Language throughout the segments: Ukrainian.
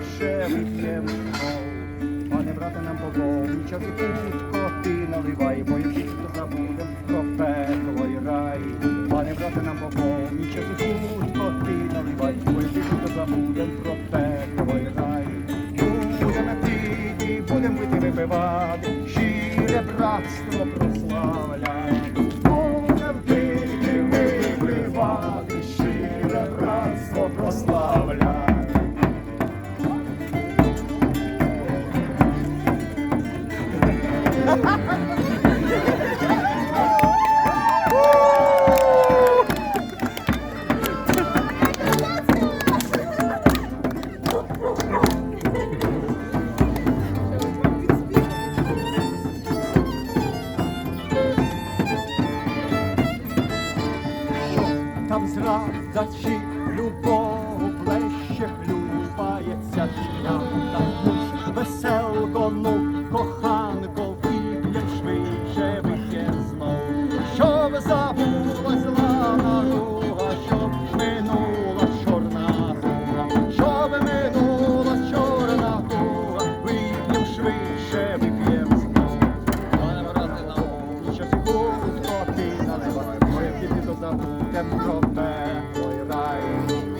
дешевий темний. Пане брата, нам поповнича, кипутко ти наливай, бо якщо забудем, про пекло й рай. Пане брата, нам поповнича, кипутко ти наливай, бо якщо забудем, про пекло й рай. Будемо пити, будемо вити бивати, щире братство прославляй. Там зрада чи любов плеще хлюпається нам та ж веселко, ну моє тільки то забудем про пекло й рай.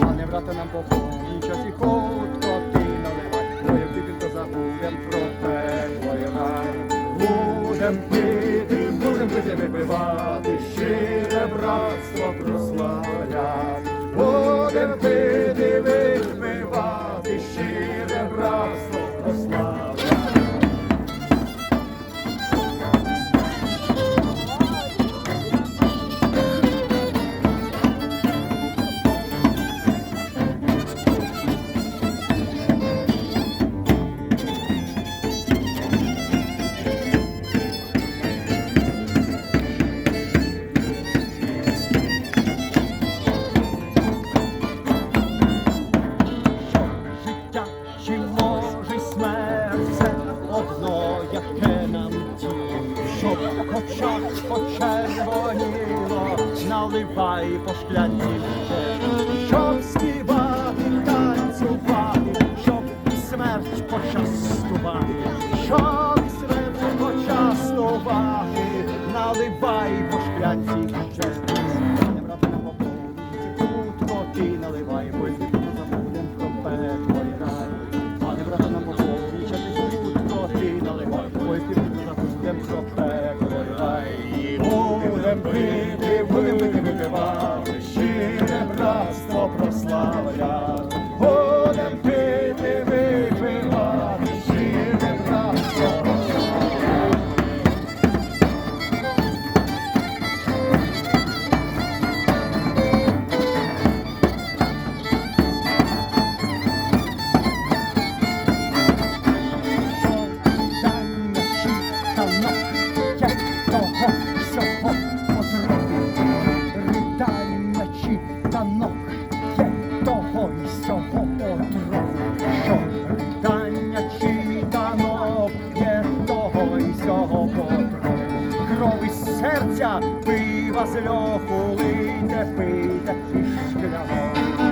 Пане брате, нам поповні час і хутко ти наливай, моє тільки то забудем про пекло й рай. Будем пити, будем пити, випивати, щире братство прославляти. По шклянці щоб співати, танцювати, щоб смерть почастувати, щоб смерть почастувати, наливай по шклянці високого троху, що ридання чи є того і сього потроху. Кров із серця пива з льоху лите, пийте і шкляно.